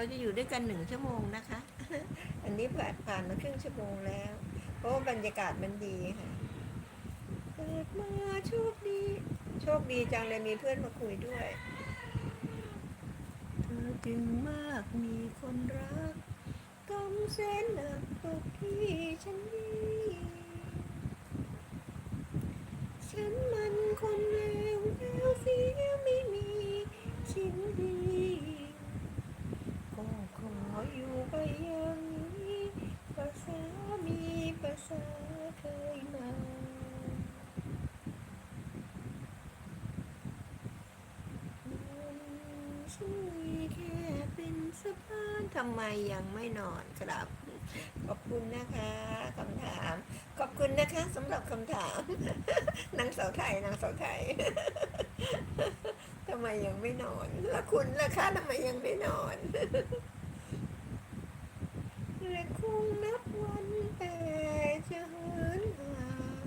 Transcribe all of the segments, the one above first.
เราจะอยู่ด้วยกันหนึ่งชั่วโมงนะคะ อันนี้ผ่านผ่านมาครึ่งชั่วโมงแล้ว เพราะว่าบรรยากาศมันดีค่ะเกิดมาโชคดี โชคดีจังเลยมีเพื่อนมาคุยด้วยเธอจึงมากมีคนรักกำเส้นหนักตกที่ฉันนี้ฉันมันคนเลวแล้วเสียไม่มีชิ้นดี ก็ขออยู่ไปอย่างนี้ภาษามีภาษาเคยมาฉันมีแค่เป็นสะพาน ทำไมยังไม่นอนครับ ขอบคุณนะคะคำถาม ขอบคุณนะคะสำหรับคำถามนางสาวไทยนางสาวไทยทำไมยังไม่นอน แล้วคุณล่ะคะทำไมยังไม่นอน และคงนับวันแต่จะเหินห่าง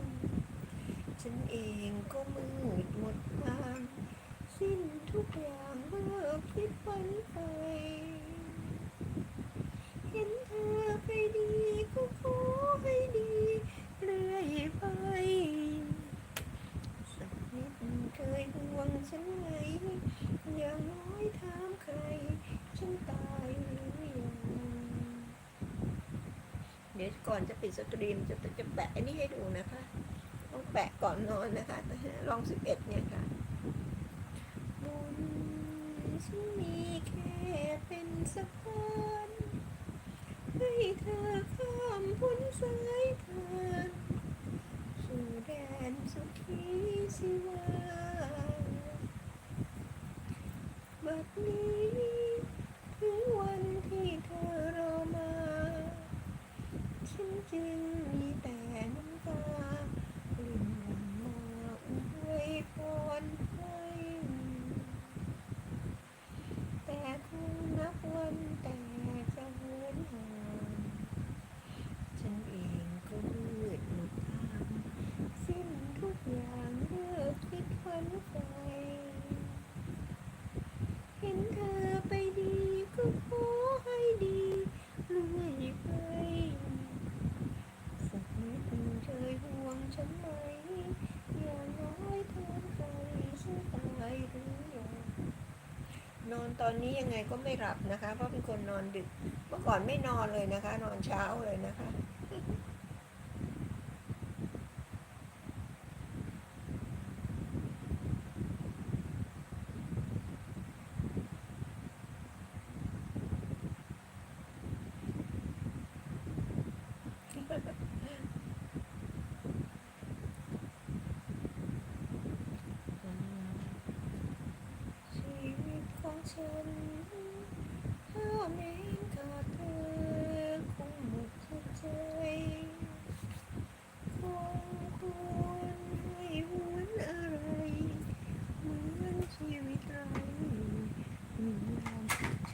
ฉันเองก็มืดหมดทางสิ้นทุกอย่างเมื่อคิดฝันไป เห็นเธอไปดีก็ขอให้ดีเรื่อยไป สักนิดเคยห่ว งฉันไหมอย่าน้อยถามใคร ฉันตายหรือยังเดี๋ยวก่อนจะปิดสตรีมจะจะแปะอันนี้ให้ดูนะคะ ต้องแปะก่อนนอนนะคะลองสิบเอ็ดเนี่ยค่ะบุญฉันมีแค่เป็นสะพานให้เธอข้ามพ้นสายทางสู่แดนสุขีสิวา บัดนี้ถึงวันที่เธอรอมา ฉันจึงมีแต่น้ำตาปลิ่นหลั่งมาอวยพรให้ แต่คงนับวันแต่จะเหินห่างฉันเองก็มืดหมดทาง สิ้นทุกอย่างเลิกคิดฝันไป เห็นเธอไปดีก็ขอให้ดีเรื่อยไป สักนิดเธอห่วงฉันไหม อย่างน้อยทนใครฉันตายหรือยัง นอนตอนนี้ยังไงก็ไม่หลับนะคะ เพราะเป็นคนนอนดึก เมื่อก่อนไม่นอนเลยนะคะ นอนเช้าเลยนะคะ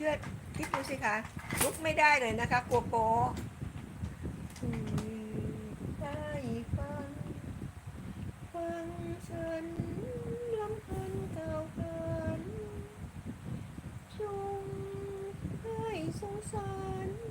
เชื่อคิดดูสิคะลุกไม่ได้เลยนะคะกลัวโป๊ไฟังฟังฉันลำพันเก่ากันจงให้สงสาร